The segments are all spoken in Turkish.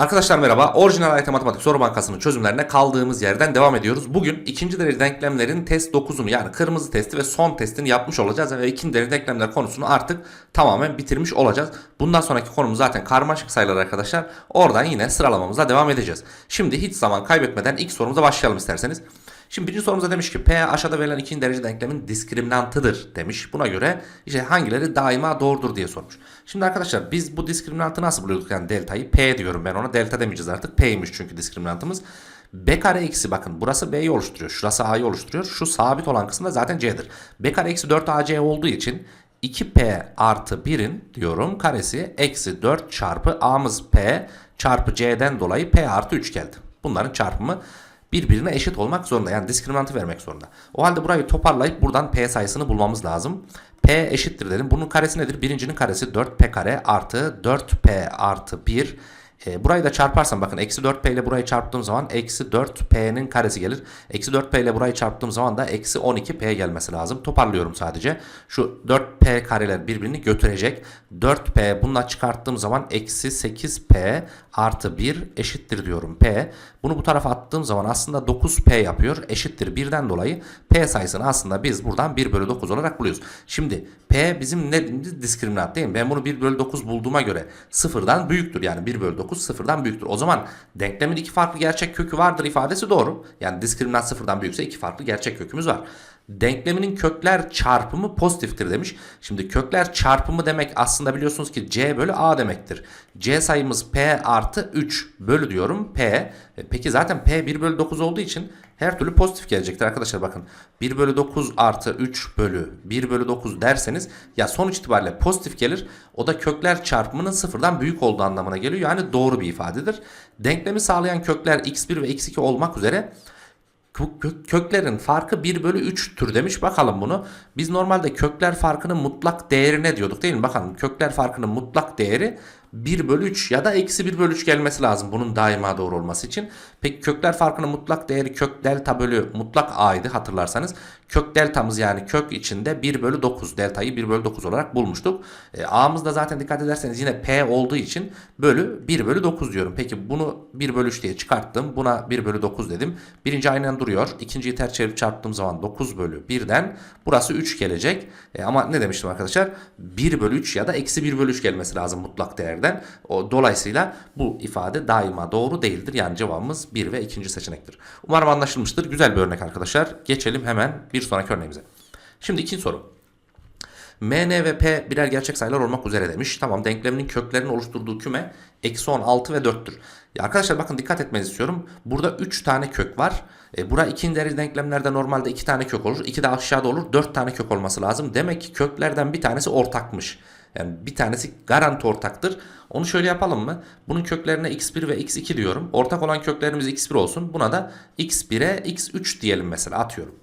Arkadaşlar merhaba. Orijinal Harita Matematik Soru Bankası'nın çözümlerine kaldığımız yerden devam ediyoruz. Bugün ikinci derece denklemlerin test 9'unu yani kırmızı testi ve son testini yapmış olacağız. Ve ikinci derece denklemler konusunu artık tamamen bitirmiş olacağız. Bundan sonraki konumuz zaten karmaşık sayılar arkadaşlar. Oradan yine sıralamamıza devam edeceğiz. Şimdi hiç zaman kaybetmeden ilk sorumuza başlayalım isterseniz. Şimdi birinci sorumuza demiş ki P aşağıda verilen ikinci derece denklemin diskriminantıdır demiş. Buna göre işte hangileri daima doğrudur diye sormuş. Şimdi arkadaşlar biz bu diskriminantı nasıl buluyorduk yani deltayı? P diyorum ben ona delta demeyeceğiz artık. P'ymiş çünkü diskriminantımız. B kare eksi bakın burası B'yi oluşturuyor. Şurası A'yı oluşturuyor. Şu sabit olan kısım da zaten C'dir. B kare eksi 4 AC olduğu için 2P artı 1'in diyorum karesi eksi 4 çarpı A'mız P çarpı C'den dolayı P artı 3 geldi. Bunların çarpımı birbirine eşit olmak zorunda. Yani diskriminantı vermek zorunda. O halde burayı toparlayıp buradan P sayısını bulmamız lazım. P eşittir dedim. Bunun karesi nedir? Birincinin karesi 4P kare artı 4P artı 1 e, burayı da çarparsam bakın eksi 4p ile burayı çarptığım zaman eksi 4p'nin karesi gelir. Eksi 4p ile burayı çarptığım zaman da eksi 12p gelmesi lazım. Toparlıyorum sadece. Şu 4p kareler birbirini götürecek. 4p bununla çıkarttığım zaman eksi 8p artı 1 eşittir diyorum p. Bunu bu tarafa attığım zaman aslında 9p yapıyor. Eşittir 1'den dolayı p sayısını aslında biz buradan 1 bölü 9 olarak buluyoruz. Şimdi p bizim ne diskriminant değil mi? Ben bunu 1 bölü 9 bulduğuma göre sıfırdan büyüktür. Yani 1 bölü 9 sıfırdan büyüktür. O zaman denklemin iki farklı gerçek kökü vardır ifadesi doğru. Yani diskriminant sıfırdan büyükse iki farklı gerçek kökümüz var. Denkleminin kökler çarpımı pozitiftir demiş. Şimdi kökler çarpımı demek aslında biliyorsunuz ki c bölü a demektir. c sayımız p artı 3 bölü diyorum p. E, Peki zaten p 1 bölü 9 olduğu için her türlü pozitif gelecektir arkadaşlar bakın. 1 bölü 9 artı 3 bölü 1 bölü 9 derseniz ya sonuç itibariyle pozitif gelir. O da kökler çarpımının sıfırdan büyük olduğu anlamına geliyor. Yani doğru bir ifadedir. Denklemi sağlayan kökler x1 ve x2 olmak üzere Kö- köklerin farkı 1 bölü 3'tür demiş. Bakalım bunu. Biz normalde kökler farkının mutlak değerine diyorduk değil mi? Bakalım kökler farkının mutlak değeri 1 bölü 3 ya da eksi 1 bölü 3 gelmesi lazım bunun daima doğru olması için. Peki kökler farkının mutlak değeri kök delta bölü mutlak a'ydı hatırlarsanız. Kök deltamız yani kök içinde 1 bölü 9 deltayı 1 bölü 9 olarak bulmuştuk. E, a'mız da zaten dikkat ederseniz yine p olduğu için bölü 1 bölü 9 diyorum. Peki bunu 1 bölü 3 diye çıkarttım. Buna 1 bölü 9 dedim. Birinci aynen duruyor. İkinciyi ters çevirip çarptığım zaman 9 bölü 1'den burası 3 gelecek. E, ama ne demiştim arkadaşlar? 1 bölü 3 ya da eksi 1 bölü 3 gelmesi lazım mutlak değerden. O, dolayısıyla bu ifade daima doğru değildir. Yani cevabımız 1 ve ikinci seçenektir. Umarım anlaşılmıştır. Güzel bir örnek arkadaşlar. Geçelim hemen bir sonraki örneğimize. Şimdi ikinci soru. MN ve P birer gerçek sayılar olmak üzere demiş. Tamam denkleminin köklerinin oluşturduğu küme eksi 10, 6 ve 4'tür. Ya arkadaşlar bakın dikkat etmenizi istiyorum. Burada 3 tane kök var. E, bura ikinci derece denklemlerde normalde 2 tane kök olur. 2 de aşağıda olur. 4 tane kök olması lazım. Demek ki köklerden bir tanesi ortakmış. Yani bir tanesi garanti ortaktır. Onu şöyle yapalım mı? Bunun köklerine x1 ve x2 diyorum. Ortak olan köklerimiz x1 olsun. Buna da x1'e x3 diyelim mesela atıyorum.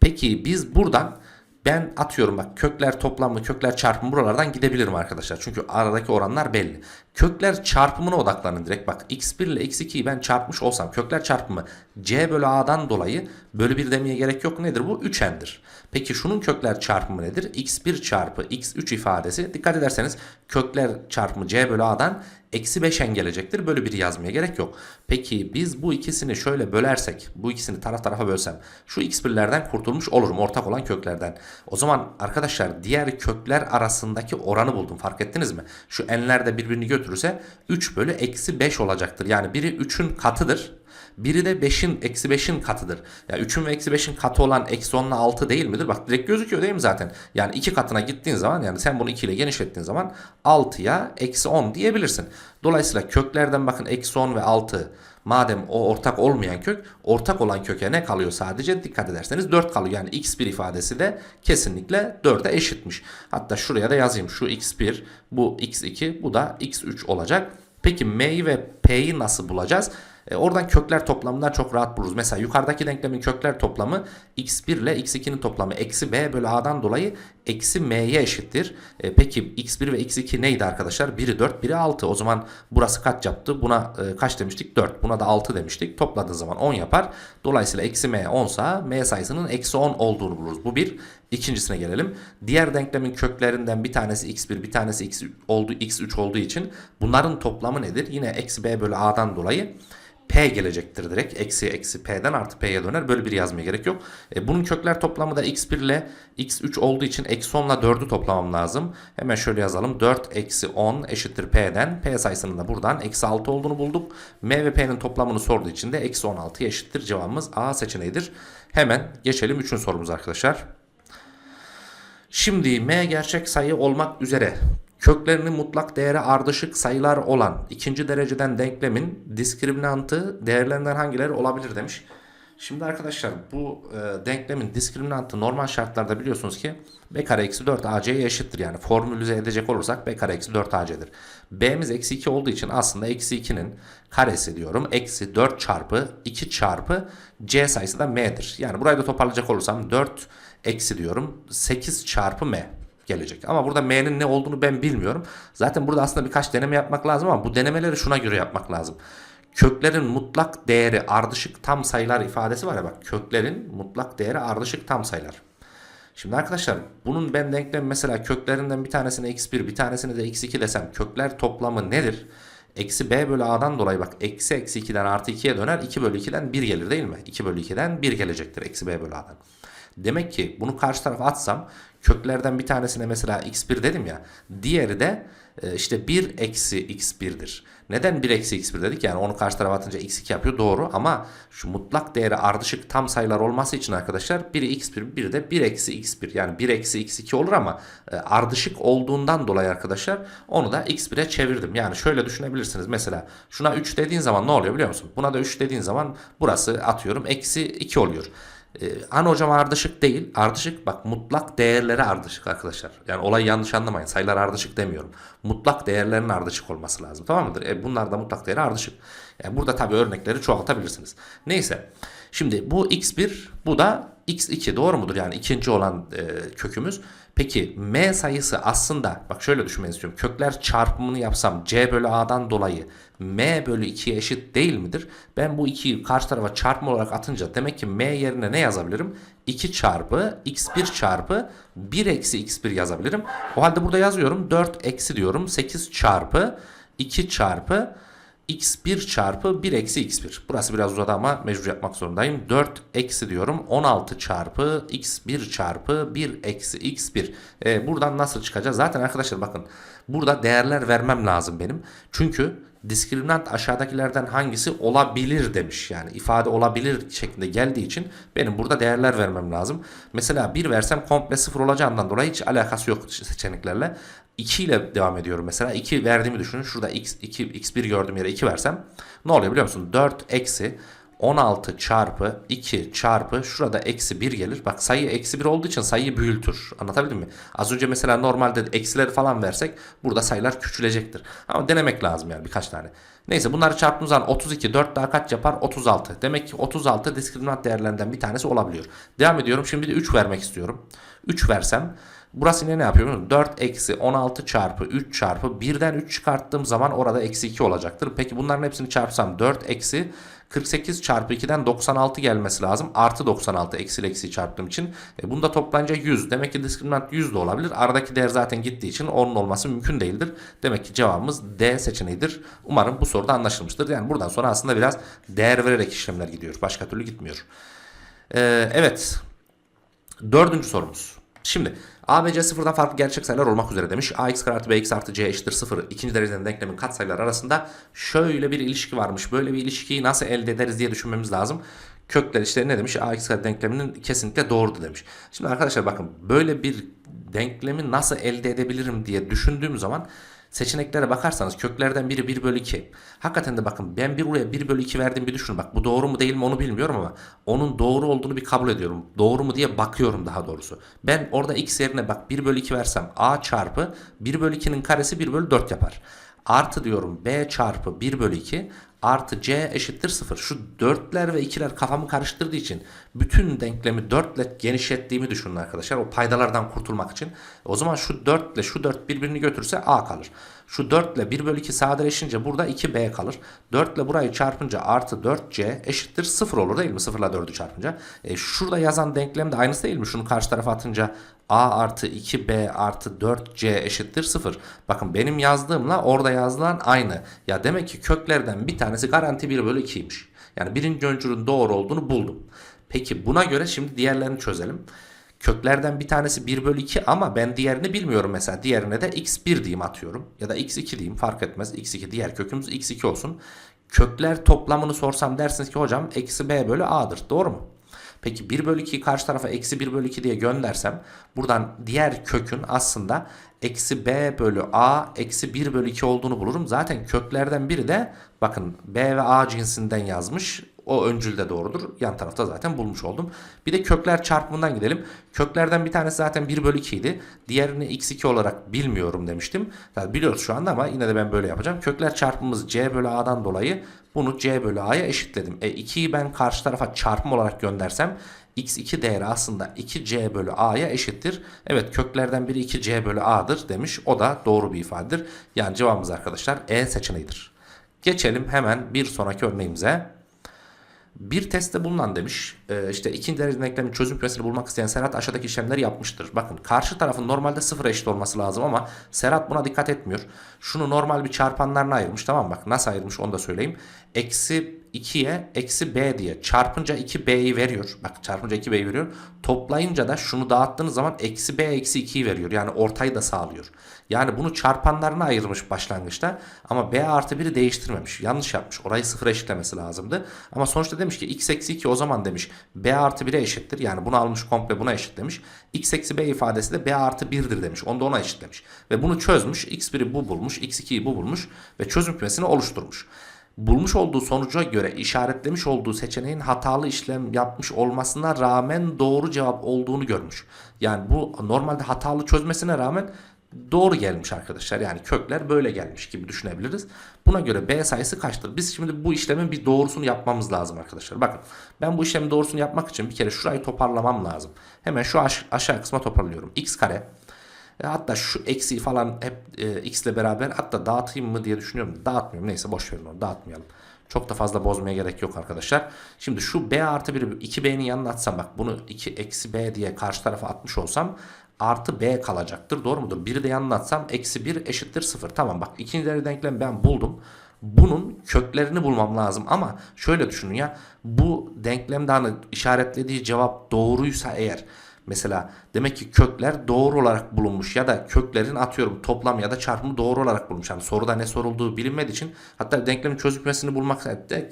Peki biz buradan ben atıyorum bak kökler toplamı kökler çarpımı buralardan gidebilirim arkadaşlar. Çünkü aradaki oranlar belli. Kökler çarpımına odaklanın direkt bak x1 ile x2'yi ben çarpmış olsam kökler çarpımı c bölü a'dan dolayı bölü 1 demeye gerek yok nedir bu 3n'dir. Peki şunun kökler çarpımı nedir? x1 çarpı x3 ifadesi dikkat ederseniz kökler çarpımı c bölü a'dan eksi 5n gelecektir. Bölü 1 yazmaya gerek yok. Peki biz bu ikisini şöyle bölersek bu ikisini taraf tarafa bölsem şu x1'lerden kurtulmuş olurum ortak olan köklerden. O zaman arkadaşlar diğer kökler arasındaki oranı buldum fark ettiniz mi? Şu n'ler de birbirini götürürse 3 bölü eksi 5 olacaktır. Yani biri 3'ün katıdır. Biri de 5'in eksi 5'in katıdır. Ya yani 3'ün ve eksi 5'in katı olan eksi 10 ile 6 değil midir? Bak direkt gözüküyor değil mi zaten? Yani 2 katına gittiğin zaman yani sen bunu 2 ile genişlettiğin zaman 6'ya eksi 10 diyebilirsin. Dolayısıyla köklerden bakın eksi 10 ve 6 madem o ortak olmayan kök ortak olan köke ne kalıyor sadece dikkat ederseniz 4 kalıyor. Yani x1 ifadesi de kesinlikle 4'e eşitmiş. Hatta şuraya da yazayım şu x1 bu x2 bu da x3 olacak. Peki m'yi ve p'yi nasıl bulacağız? E, oradan kökler toplamından çok rahat buluruz. Mesela yukarıdaki denklemin kökler toplamı x1 ile x2'nin toplamı eksi b bölü a'dan dolayı eksi m'ye eşittir. E, peki x1 ve x2 neydi arkadaşlar? Biri 4, biri 6. O zaman burası kaç yaptı? Buna e, kaç demiştik? 4. Buna da 6 demiştik. Topladığı zaman 10 yapar. Dolayısıyla eksi m 10 sa m sayısının eksi 10 olduğunu buluruz. Bu bir. İkincisine gelelim. Diğer denklemin köklerinden bir tanesi x1 bir tanesi x oldu, x3 olduğu için bunların toplamı nedir? Yine eksi b bölü a'dan dolayı P gelecektir direkt. Eksi eksi P'den artı P'ye döner. Böyle bir yazmaya gerek yok. E, bunun kökler toplamı da x1 ile x3 olduğu için eksi 10 ile 4'ü toplamam lazım. Hemen şöyle yazalım. 4 eksi 10 eşittir P'den. P sayısının da buradan eksi 6 olduğunu bulduk. M ve P'nin toplamını sorduğu için de eksi 16 eşittir. Cevabımız A seçeneğidir. Hemen geçelim 3. sorumuz arkadaşlar. Şimdi m gerçek sayı olmak üzere köklerinin mutlak değeri ardışık sayılar olan ikinci dereceden denklemin diskriminantı değerlerinden hangileri olabilir demiş. Şimdi arkadaşlar bu e, denklemin diskriminantı normal şartlarda biliyorsunuz ki b kare eksi 4 ac'ye eşittir. Yani formülize edecek olursak b kare eksi 4 ac'dir. b'miz eksi 2 olduğu için aslında eksi 2'nin karesi diyorum. Eksi 4 çarpı 2 çarpı c sayısı da m'dir. Yani burayı da toparlayacak olursam 4 eksi diyorum 8 çarpı m gelecek. Ama burada m'nin ne olduğunu ben bilmiyorum. Zaten burada aslında birkaç deneme yapmak lazım ama bu denemeleri şuna göre yapmak lazım. Köklerin mutlak değeri ardışık tam sayılar ifadesi var ya bak köklerin mutlak değeri ardışık tam sayılar. Şimdi arkadaşlar bunun ben denklem mesela köklerinden bir tanesine x1 bir tanesine de x2 desem kökler toplamı nedir? Eksi b bölü a'dan dolayı bak eksi eksi 2'den artı 2'ye döner 2 bölü 2'den 1 gelir değil mi? 2 bölü 2'den 1 gelecektir eksi b bölü a'dan. Demek ki bunu karşı tarafa atsam köklerden bir tanesine mesela x1 dedim ya diğeri de e, işte 1 eksi x1'dir. Neden 1 eksi x1 dedik? Yani onu karşı tarafa atınca x2 yapıyor doğru ama şu mutlak değeri ardışık tam sayılar olması için arkadaşlar biri x1 biri de 1 eksi x1 yani 1 eksi x2 olur ama e, ardışık olduğundan dolayı arkadaşlar onu da x1'e çevirdim. Yani şöyle düşünebilirsiniz mesela şuna 3 dediğin zaman ne oluyor biliyor musun? Buna da 3 dediğin zaman burası atıyorum eksi 2 oluyor. Ee, an hocam ardışık değil. Ardışık bak mutlak değerleri ardışık arkadaşlar. Yani olayı yanlış anlamayın. Sayılar ardışık demiyorum. Mutlak değerlerin ardışık olması lazım. Tamam mıdır? E, bunlar da mutlak değeri ardışık. Yani burada tabii örnekleri çoğaltabilirsiniz. Neyse. Şimdi bu x1 bu da x2 doğru mudur? Yani ikinci olan e, kökümüz. Peki m sayısı aslında bak şöyle düşünmeni istiyorum. Kökler çarpımını yapsam c bölü a'dan dolayı m bölü 2'ye eşit değil midir? Ben bu 2'yi karşı tarafa çarpma olarak atınca demek ki m yerine ne yazabilirim? 2 çarpı x1 çarpı 1 eksi x1 yazabilirim. O halde burada yazıyorum 4 eksi diyorum 8 çarpı 2 çarpı x1 çarpı 1 eksi x1. Burası biraz uzadı ama mecbur yapmak zorundayım. 4 eksi diyorum 16 çarpı x1 çarpı 1 eksi x1. Ee, buradan nasıl çıkacağız? Zaten arkadaşlar bakın burada değerler vermem lazım benim. Çünkü diskriminant aşağıdakilerden hangisi olabilir demiş. Yani ifade olabilir şeklinde geldiği için benim burada değerler vermem lazım. Mesela 1 versem komple 0 olacağından dolayı hiç alakası yok seçeneklerle. 2 ile devam ediyorum mesela. 2 verdiğimi düşünün. Şurada x, 2, x1 gördüğüm yere 2 versem ne oluyor biliyor musun? 4 eksi 16 çarpı 2 çarpı şurada eksi 1 gelir. Bak sayı eksi 1 olduğu için sayıyı büyütür. Anlatabildim mi? Az önce mesela normalde eksileri falan versek burada sayılar küçülecektir. Ama denemek lazım yani birkaç tane. Neyse bunları çarptığımız zaman 32 4 daha kaç yapar? 36. Demek ki 36 diskriminant değerlerinden bir tanesi olabiliyor. Devam ediyorum. Şimdi de 3 vermek istiyorum. 3 versem Burası yine ne yapıyor? 4 eksi 16 çarpı 3 çarpı 1'den 3 çıkarttığım zaman orada eksi 2 olacaktır. Peki bunların hepsini çarpsam 4 eksi 48 çarpı 2'den 96 gelmesi lazım. Artı 96 eksi eksi çarptığım için. E bunda toplanınca 100. Demek ki diskriminant 100 de olabilir. Aradaki değer zaten gittiği için onun olması mümkün değildir. Demek ki cevabımız D seçeneğidir. Umarım bu soruda anlaşılmıştır. Yani buradan sonra aslında biraz değer vererek işlemler gidiyor. Başka türlü gitmiyor. Ee, evet. Dördüncü sorumuz. Şimdi a ve c sıfırdan farklı gerçek sayılar olmak üzere demiş. ax kare artı bx artı c eşittir sıfır. İkinci dereceden denklemin katsayılar arasında şöyle bir ilişki varmış. Böyle bir ilişkiyi nasıl elde ederiz diye düşünmemiz lazım. Kökler işte ne demiş? ax kare denkleminin kesinlikle doğrudur demiş. Şimdi arkadaşlar bakın böyle bir denklemi nasıl elde edebilirim diye düşündüğüm zaman Seçeneklere bakarsanız köklerden biri 1 bölü 2. Hakikaten de bakın ben bir buraya 1 bölü 2 verdim bir düşünün. Bak bu doğru mu değil mi onu bilmiyorum ama onun doğru olduğunu bir kabul ediyorum. Doğru mu diye bakıyorum daha doğrusu. Ben orada x yerine bak 1 bölü 2 versem a çarpı 1 bölü 2'nin karesi 1 bölü 4 yapar. Artı diyorum b çarpı 1 bölü 2 artı c eşittir 0. Şu 4'ler ve 2'ler kafamı karıştırdığı için bütün denklemi 4 ile genişlettiğimi düşünün arkadaşlar. O paydalardan kurtulmak için. O zaman şu 4 ile şu 4 birbirini götürse a kalır. Şu 4 ile 1 bölü 2 sadeleşince burada 2b kalır. 4 ile burayı çarpınca artı 4c eşittir 0 olur değil mi? 0 ile 4'ü çarpınca. E, şurada yazan denklem de aynısı değil mi? Şunu karşı tarafa atınca a artı 2b artı 4c eşittir 0. Bakın benim yazdığımla orada yazılan aynı. Ya demek ki köklerden bir tanesi garanti 1 bölü 2'ymiş. Yani birinci öncülün doğru olduğunu buldum. Peki buna göre şimdi diğerlerini çözelim. Köklerden bir tanesi 1 bölü 2 ama ben diğerini bilmiyorum mesela. Diğerine de x1 diyeyim atıyorum. Ya da x2 diyeyim fark etmez. x2 diğer kökümüz x2 olsun. Kökler toplamını sorsam dersiniz ki hocam eksi b bölü a'dır. Doğru mu? Peki 1 bölü 2'yi karşı tarafa eksi 1 bölü 2 diye göndersem buradan diğer kökün aslında eksi b bölü a eksi 1 bölü 2 olduğunu bulurum. Zaten köklerden biri de bakın b ve a cinsinden yazmış. O öncül de doğrudur. Yan tarafta zaten bulmuş oldum. Bir de kökler çarpımından gidelim. Köklerden bir tanesi zaten 1 bölü 2 idi. Diğerini x2 olarak bilmiyorum demiştim. Tabii biliyoruz şu anda ama yine de ben böyle yapacağım. Kökler çarpımımız c bölü a'dan dolayı bunu c bölü a'ya eşitledim. E 2'yi ben karşı tarafa çarpım olarak göndersem x2 değeri aslında 2c bölü a'ya eşittir. Evet köklerden biri 2c bölü a'dır demiş. O da doğru bir ifadedir. Yani cevabımız arkadaşlar E seçeneğidir. Geçelim hemen bir sonraki örneğimize. Bir testte bulunan demiş e, işte ikinci derece denklemin çözüm kümesini bulmak isteyen Serhat aşağıdaki işlemleri yapmıştır. Bakın karşı tarafın normalde sıfır eşit olması lazım ama Serhat buna dikkat etmiyor. Şunu normal bir çarpanlarına ayırmış tamam? Bak nasıl ayırmış onu da söyleyeyim. Eksi 2'ye eksi b diye çarpınca 2b'yi veriyor. Bak çarpınca 2b'yi veriyor. Toplayınca da şunu dağıttığınız zaman eksi b eksi 2'yi veriyor. Yani ortayı da sağlıyor. Yani bunu çarpanlarına ayırmış başlangıçta ama b artı 1'i değiştirmemiş. Yanlış yapmış. Orayı sıfır eşitlemesi lazımdı. Ama sonuçta demiş ki x eksi 2 o zaman demiş b artı 1'e eşittir. Yani bunu almış komple buna eşitlemiş. x eksi b ifadesi de b artı 1'dir demiş. Onu da ona eşitlemiş. Ve bunu çözmüş. x1'i bu bulmuş. x2'yi bu bulmuş. Ve çözüm kümesini oluşturmuş bulmuş olduğu sonuca göre işaretlemiş olduğu seçeneğin hatalı işlem yapmış olmasına rağmen doğru cevap olduğunu görmüş. Yani bu normalde hatalı çözmesine rağmen doğru gelmiş arkadaşlar. Yani kökler böyle gelmiş gibi düşünebiliriz. Buna göre B sayısı kaçtır? Biz şimdi bu işlemin bir doğrusunu yapmamız lazım arkadaşlar. Bakın ben bu işlemin doğrusunu yapmak için bir kere şurayı toparlamam lazım. Hemen şu aş aşağı kısma toparlıyorum. X kare e, hatta şu eksi falan hep e, x ile beraber hatta dağıtayım mı diye düşünüyorum. Dağıtmıyorum. Neyse boş verin onu dağıtmayalım. Çok da fazla bozmaya gerek yok arkadaşlar. Şimdi şu b artı 1'i 2b'nin yanına atsam bak bunu 2 eksi b diye karşı tarafa atmış olsam artı b kalacaktır. Doğru mudur? 1'i de yanına atsam eksi 1 eşittir 0. Tamam bak ikinci derece denklem ben buldum. Bunun köklerini bulmam lazım ama şöyle düşünün ya bu denklemde hani işaretlediği cevap doğruysa eğer Mesela demek ki kökler doğru olarak bulunmuş ya da köklerin atıyorum toplam ya da çarpımı doğru olarak bulmuş. Yani soruda ne sorulduğu bilinmediği için hatta denklemin çözüm kümesini bulmak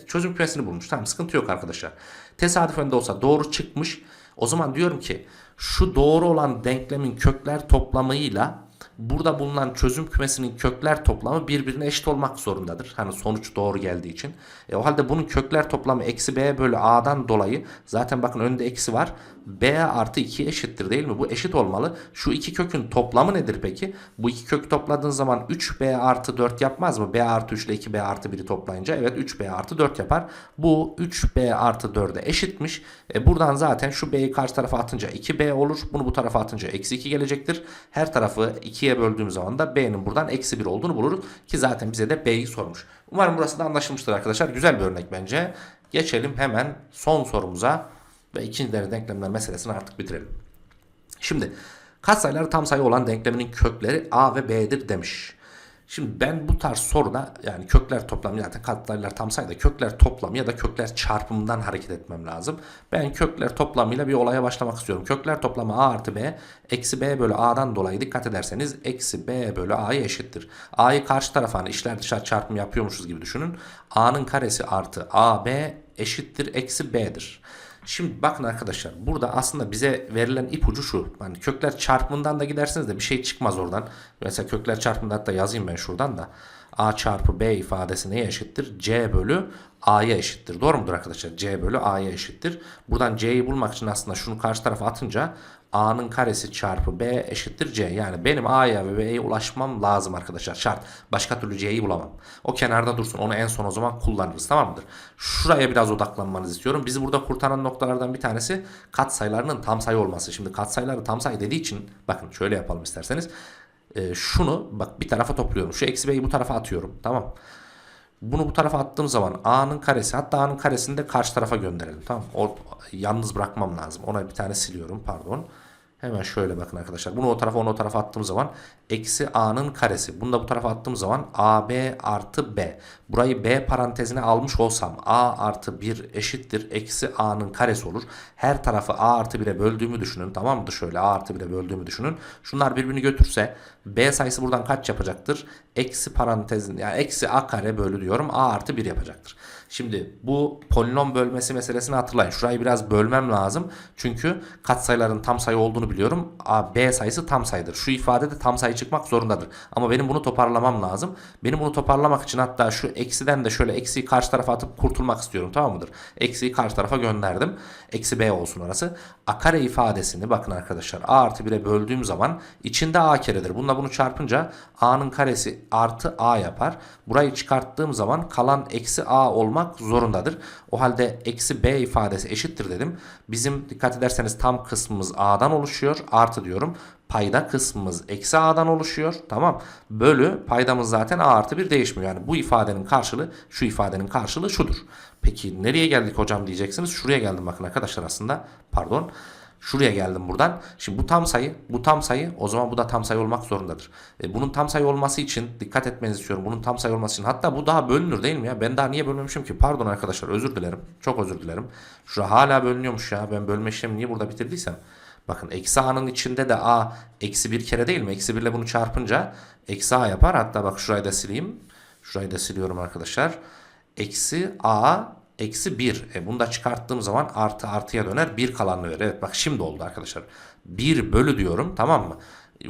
çözüm kümesini bulmuş. Tamam sıkıntı yok arkadaşlar. Tesadüfen de olsa doğru çıkmış. O zaman diyorum ki şu doğru olan denklemin kökler toplamıyla burada bulunan çözüm kümesinin kökler toplamı birbirine eşit olmak zorundadır. Hani sonuç doğru geldiği için. E, o halde bunun kökler toplamı eksi b bölü a'dan dolayı zaten bakın önünde eksi var. b artı 2 eşittir değil mi? Bu eşit olmalı. Şu iki kökün toplamı nedir peki? Bu iki kök topladığın zaman 3b artı 4 yapmaz mı? b artı 3 ile 2b artı 1'i toplayınca evet 3b artı 4 yapar. Bu 3b artı 4'e eşitmiş. E, buradan zaten şu b'yi karşı tarafa atınca 2b olur. Bunu bu tarafa atınca eksi 2 gelecektir. Her tarafı 2'ye böldüğüm zaman da b'nin buradan eksi 1 olduğunu buluruz. Ki zaten bize de b'yi sormuş. Umarım burası da anlaşılmıştır arkadaşlar. Güzel bir örnek bence. Geçelim hemen son sorumuza ve ikinci derece denklemler meselesini artık bitirelim. Şimdi katsayıları tam sayı olan denkleminin kökleri a ve b'dir demiş. Şimdi ben bu tarz soruda yani kökler toplamı zaten katsayılar tam sayıda kökler toplamı ya da kökler çarpımından hareket etmem lazım. Ben kökler toplamıyla bir olaya başlamak istiyorum. Kökler toplamı a artı b eksi b bölü a'dan dolayı dikkat ederseniz eksi b bölü a'ya eşittir. a'yı karşı tarafa hani işler dışarı çarpım yapıyormuşuz gibi düşünün. a'nın karesi artı ab eşittir eksi b'dir. Şimdi bakın arkadaşlar burada aslında bize verilen ipucu şu. Hani kökler çarpımından da giderseniz de bir şey çıkmaz oradan. Mesela kökler çarpımında hatta yazayım ben şuradan da. A çarpı B ifadesi neye eşittir? C bölü A'ya eşittir. Doğru mudur arkadaşlar? C bölü A'ya eşittir. Buradan C'yi bulmak için aslında şunu karşı tarafa atınca A'nın karesi çarpı B eşittir C. Yani benim A'ya ve B'ye ulaşmam lazım arkadaşlar. Şart. Başka türlü C'yi bulamam. O kenarda dursun. Onu en son o zaman kullanırız. Tamam mıdır? Şuraya biraz odaklanmanızı istiyorum. Bizi burada kurtaran noktalardan bir tanesi katsayılarının tam sayı olması. Şimdi katsayıları tam sayı dediği için bakın şöyle yapalım isterseniz. Ee, şunu bak bir tarafa topluyorum. Şu eksi B'yi bu tarafa atıyorum. Tamam. Bunu bu tarafa attığım zaman A'nın karesi hatta A'nın karesini de karşı tarafa gönderelim. Tamam O yalnız bırakmam lazım. Ona bir tane siliyorum pardon. Hemen şöyle bakın arkadaşlar. Bunu o tarafa onu o tarafa attığım zaman eksi a'nın karesi. Bunu da bu tarafa attığım zaman ab artı b. Burayı b parantezine almış olsam a artı 1 eşittir eksi a'nın karesi olur. Her tarafı a artı 1'e böldüğümü düşünün. Tamam mıdır? Şöyle a artı 1'e böldüğümü düşünün. Şunlar birbirini götürse b sayısı buradan kaç yapacaktır? Eksi parantezin yani eksi a kare bölü diyorum a artı 1 yapacaktır. Şimdi bu polinom bölmesi meselesini hatırlayın. Şurayı biraz bölmem lazım. Çünkü katsayıların tam sayı olduğunu biliyorum. A, B sayısı tam sayıdır. Şu ifade de tam sayı çıkmak zorundadır. Ama benim bunu toparlamam lazım. Benim bunu toparlamak için hatta şu eksiden de şöyle eksiyi karşı tarafa atıp kurtulmak istiyorum. Tamam mıdır? Eksiyi karşı tarafa gönderdim. Eksi B olsun orası. A kare ifadesini bakın arkadaşlar A artı 1'e böldüğüm zaman içinde A keredir. Bununla bunu çarpınca A'nın karesi artı A yapar. Burayı çıkarttığım zaman kalan eksi A olmak zorundadır. O halde eksi B ifadesi eşittir dedim. Bizim dikkat ederseniz tam kısmımız A'dan oluşuyor. Artı diyorum. Payda kısmımız eksi A'dan oluşuyor. Tamam. Bölü paydamız zaten A artı 1 değişmiyor. Yani bu ifadenin karşılığı şu ifadenin karşılığı şudur. Peki nereye geldik hocam diyeceksiniz. Şuraya geldim bakın arkadaşlar aslında. Pardon. Şuraya geldim buradan. Şimdi bu tam sayı, bu tam sayı o zaman bu da tam sayı olmak zorundadır. E, bunun tam sayı olması için dikkat etmenizi istiyorum. Bunun tam sayı olması için hatta bu daha bölünür değil mi ya? Ben daha niye bölmemişim ki? Pardon arkadaşlar özür dilerim. Çok özür dilerim. Şura hala bölünüyormuş ya. Ben bölme işlemi niye burada bitirdiysem. Bakın eksi a'nın içinde de a eksi bir kere değil mi? Eksi 1 ile bunu çarpınca eksi a yapar. Hatta bak şurayı da sileyim. Şurayı da siliyorum arkadaşlar. Eksi a eksi 1. E bunu da çıkarttığım zaman artı artıya döner. 1 kalanını verir. Evet bak şimdi oldu arkadaşlar. 1 bölü diyorum tamam mı?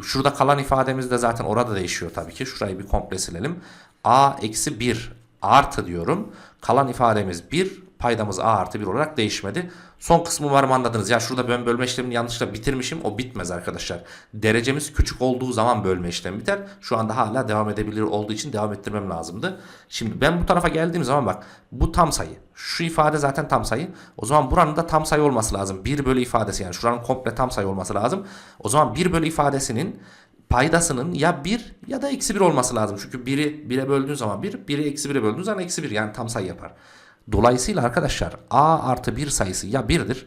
Şurada kalan ifademiz de zaten orada değişiyor tabii ki. Şurayı bir komple silelim. a eksi 1 artı diyorum. Kalan ifademiz 1 paydamız a artı 1 olarak değişmedi. Son kısmı umarım anladınız. Ya şurada ben bölme işlemini yanlışlıkla bitirmişim. O bitmez arkadaşlar. Derecemiz küçük olduğu zaman bölme işlemi biter. Şu anda hala devam edebilir olduğu için devam ettirmem lazımdı. Şimdi ben bu tarafa geldiğim zaman bak bu tam sayı. Şu ifade zaten tam sayı. O zaman buranın da tam sayı olması lazım. 1 bölü ifadesi yani şuranın komple tam sayı olması lazım. O zaman 1 bölü ifadesinin paydasının ya 1 ya da eksi 1 olması lazım. Çünkü 1'i 1'e böldüğün zaman 1, 1'i eksi 1'e böldüğün zaman eksi 1 yani tam sayı yapar. Dolayısıyla arkadaşlar a artı 1 sayısı ya 1'dir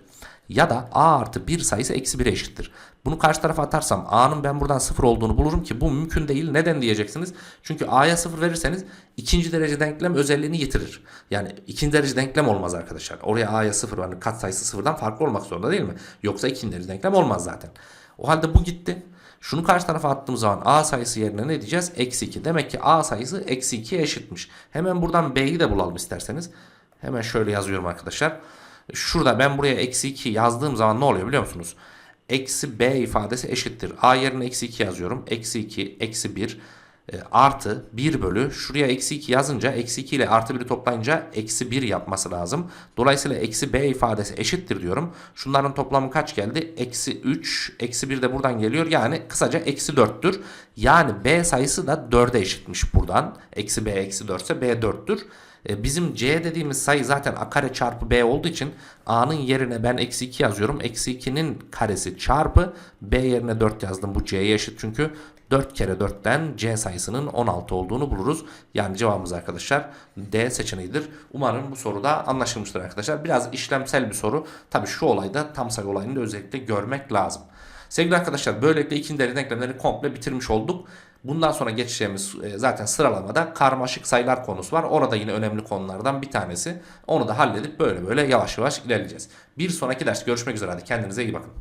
ya da a artı 1 sayısı eksi 1'e eşittir. Bunu karşı tarafa atarsam a'nın ben buradan 0 olduğunu bulurum ki bu mümkün değil. Neden diyeceksiniz? Çünkü a'ya 0 verirseniz ikinci derece denklem özelliğini yitirir. Yani ikinci derece denklem olmaz arkadaşlar. Oraya a'ya 0 var. Kat sayısı 0'dan farklı olmak zorunda değil mi? Yoksa ikinci derece denklem olmaz zaten. O halde bu gitti. Şunu karşı tarafa attığım zaman a sayısı yerine ne diyeceğiz? Eksi 2. Demek ki a sayısı eksi 2'ye eşitmiş. Hemen buradan b'yi de bulalım isterseniz. Hemen şöyle yazıyorum arkadaşlar. Şurada ben buraya eksi 2 yazdığım zaman ne oluyor biliyor musunuz? Eksi b ifadesi eşittir. a yerine eksi 2 yazıyorum. Eksi 2, eksi 1 e, artı 1 bölü şuraya eksi 2 yazınca eksi 2 ile artı 1'i toplayınca eksi 1 yapması lazım. Dolayısıyla eksi b ifadesi eşittir diyorum. Şunların toplamı kaç geldi? Eksi 3, eksi 1 de buradan geliyor. Yani kısaca eksi 4'tür. Yani b sayısı da 4'e eşitmiş buradan. Eksi b eksi 4 ise b 4'tür. E, bizim c dediğimiz sayı zaten a kare çarpı b olduğu için a'nın yerine ben eksi 2 yazıyorum. Eksi 2'nin karesi çarpı b yerine 4 yazdım. Bu c'ye eşit çünkü 4 kere 4'ten c sayısının 16 olduğunu buluruz. Yani cevabımız arkadaşlar D seçeneğidir. Umarım bu soruda anlaşılmıştır arkadaşlar. Biraz işlemsel bir soru. Tabi şu olayda tam sayı olayını da özellikle görmek lazım. Sevgili arkadaşlar böylelikle ikinci derece denklemleri komple bitirmiş olduk. Bundan sonra geçeceğimiz e, zaten sıralamada karmaşık sayılar konusu var. Orada yine önemli konulardan bir tanesi. Onu da halledip böyle böyle yavaş yavaş ilerleyeceğiz. Bir sonraki ders görüşmek üzere. Hadi kendinize iyi bakın.